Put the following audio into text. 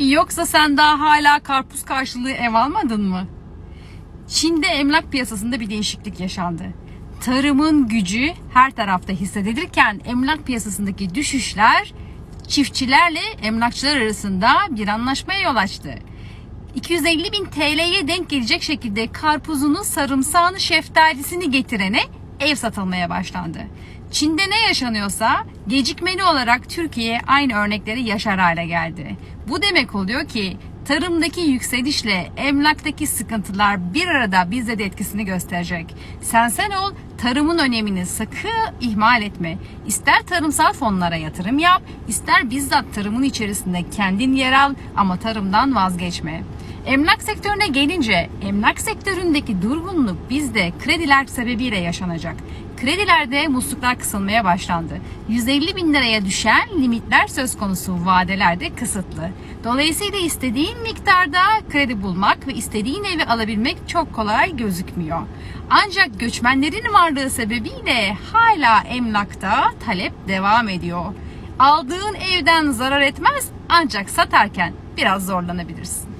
Yoksa sen daha hala karpuz karşılığı ev almadın mı? Çin'de emlak piyasasında bir değişiklik yaşandı. Tarımın gücü her tarafta hissedilirken emlak piyasasındaki düşüşler çiftçilerle emlakçılar arasında bir anlaşmaya yol açtı. 250 bin TL'ye denk gelecek şekilde karpuzunu, sarımsağını, şeftalisini getirene ev satılmaya başlandı. Çin'de ne yaşanıyorsa gecikmeli olarak Türkiye aynı örnekleri yaşar hale geldi. Bu demek oluyor ki tarımdaki yükselişle emlaktaki sıkıntılar bir arada bizde de etkisini gösterecek. Sen sen ol, tarımın önemini sakın ihmal etme. İster tarımsal fonlara yatırım yap, ister bizzat tarımın içerisinde kendin yer al ama tarımdan vazgeçme. Emlak sektörüne gelince emlak sektöründeki durgunluk bizde krediler sebebiyle yaşanacak. Kredilerde musluklar kısılmaya başlandı. 150 bin liraya düşen limitler söz konusu vadelerde kısıtlı. Dolayısıyla istediğin miktarda kredi bulmak ve istediğin evi alabilmek çok kolay gözükmüyor. Ancak göçmenlerin varlığı sebebiyle hala emlakta talep devam ediyor. Aldığın evden zarar etmez ancak satarken biraz zorlanabilirsin.